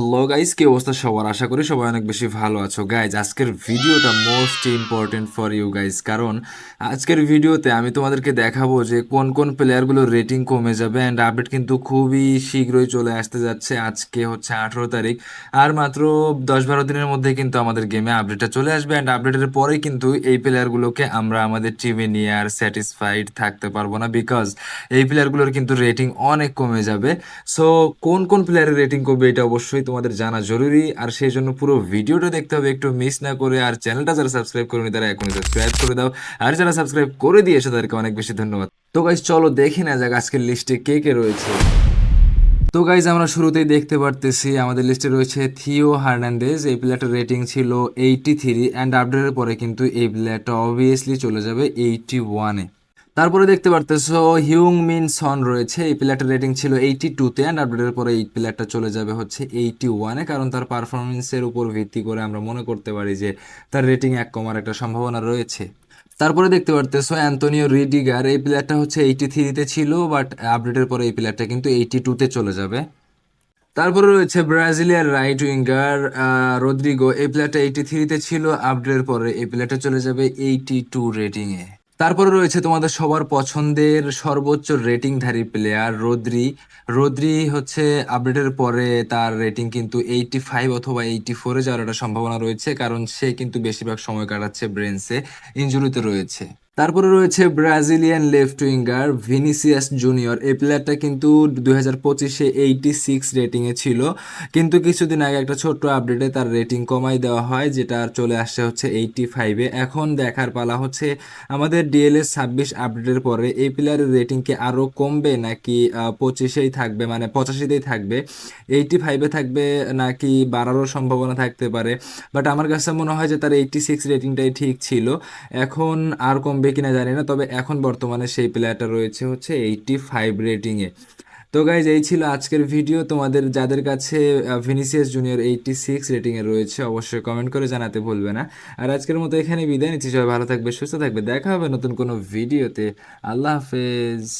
Hello guys কি অবস্থা সবার? আশা করি সবাই অনেক বেশি ভালো আছো। গাইজ আজকের ভিডিওটা most important for you guys কারণ আজকের ভিডিওতে আমি তোমাদেরকে দেখাবো যে কোন কোন প্লেয়ারগুলোর রেটিং কমে যাবে অ্যান্ড আপডেট কিন্তু খুবই শীঘ্রই চলে আসতে যাচ্ছে আজকে হচ্ছে আঠেরো তারিখ। আর মাত্র দশ বারো দিনের মধ্যে কিন্তু আমাদের গেমে আপডেটটা চলে আসবে অ্যান্ড আপডেটের পরেই কিন্তু এই প্লেয়ারগুলোকে আমরা আমাদের টিমে নিয়ে আর স্যাটিসফাইড থাকতে পারব না বিকজ এই প্লেয়ারগুলোর কিন্তু রেটিং অনেক কমে যাবে। সো কোন কোন প্লেয়ারের রেটিং কমবে এটা অবশ্যই তোমাদের জানা জরুরি, আর সেই জন্য পুরো ভিডিওটা দেখতে হবে। একটু মিস না করে, আর চ্যানেলটা যারা সাবস্ক্রাইব করেনি, তারা এখনই সাবস্ক্রাইব করে দাও। আর যারা সাবস্ক্রাইব করে দিয়েছে, তাদেরকে অনেক বেশি ধন্যবাদ। তো গাইজ চলো দেখি না যাক আজকের লিস্টে কে কে রয়েছে। তো গাইজ আমরা শুরুতেই দেখতে পারতেছি, আমাদের লিস্টে রয়েছে থিও হার্নান্ডেজ এই প্লেয়ারটার রেটিং ছিল এইটি থ্রি অ্যান্ড আপডেটের পরে কিন্তু এই প্লেয়ারটা অবভিয়াসলি চলে যাবে এইটি ওয়ানে তারপরে দেখতে পারতেছো হিউং মিন সন রয়েছে। এই প্লেয়ারটার রেটিং ছিল এইটি টুতে অ্যান্ড আপডেটের পরে এই প্লেয়ারটা চলে যাবে হচ্ছে এইটি ওয়ানে কারণ তার পারফরমেন্সের উপর ভিত্তি করে আমরা মনে করতে পারি যে তার রেটিং এক কমার একটা সম্ভাবনা রয়েছে। তারপরে দেখতে পারতেছো অ্যান্টনিও রিডিগার এই প্লেয়ারটা হচ্ছে এইটি থ্রিতে ছিল বাট আপডেটের পরে এই প্লেয়ারটা কিন্তু এইটি টুতে চলে যাবে। তারপরে রয়েছে ব্রাজিলিয়ার রাইট উইঙ্গার রদ্রিগো এই প্লেয়ারটা এইটি থ্রিতে ছিল আপডেটের পরে এই প্লেয়ারটা চলে যাবে এইটি টু রেটিংয়ে তারপরে রয়েছে তোমাদের সবার পছন্দের সর্বোচ্চ রেটিংধারী প্লেয়ার রোদ্রি। রোদ্রি হচ্ছে আপডেটের পরে তার রেটিং কিন্তু এইটি ফাইভ অথবা এইটি ফোরে যাওয়ার একটা সম্ভাবনা রয়েছে, কারণ সে কিন্তু বেশিরভাগ সময় কাটাচ্ছে ব্রেন্সে ইঞ্জুরিতে রয়েছে। তারপরে রয়েছে Brazilian left winger Vinicius junior. এই প্লেয়ারটা কিন্তু দুই হাজার পঁচিশে এইটি সিক্স রেটিংয়ে ছিল। কিন্তু কিছুদিন আগে একটা ছোট্ট আপডেটে তার রেটিং কমাই দেওয়া হয়, যেটা আর চলে আসছে হচ্ছে এইটি ফাইভে এখন দেখার পালা হচ্ছে আমাদের ডিএলএস ছাব্বিশ আপডেটের পরে এই প্লেয়ারের রেটিং কি আরও কমবে নাকি পঁচিশেই থাকবে? মানে পঁচাশিতেই থাকবে। এইটি ফাইভে থাকবে নাকি বাড়ারও সম্ভাবনা থাকতে পারে। বাট আমার কাছে মনে হয় যে তার এইটি সিক্স রেটিংটাই ঠিক ছিল। এখন আর কমবে কিনা জানি না, তবে এখন বর্তমানে সেই প্লেয়ারটা রয়েছে হচ্ছে এইটটি ফাইভ রেটিংয়ে তো গাইজ এই ছিল আজকের ভিডিও তোমাদের, যাদের কাছে ভিনিসিয়াস জুনিয়র এইটি সিক্স রেটিংয়ে রয়েছে, অবশ্যই কমেন্ট করে জানাতে ভুলবে না। আর আজকের মতো এখানে বিদায় নিচ্ছি। সবাই ভালো থাকবে, সুস্থ থাকবে। দেখা হবে নতুন কোনো ভিডিওতে আল্লাহ হাফেজ।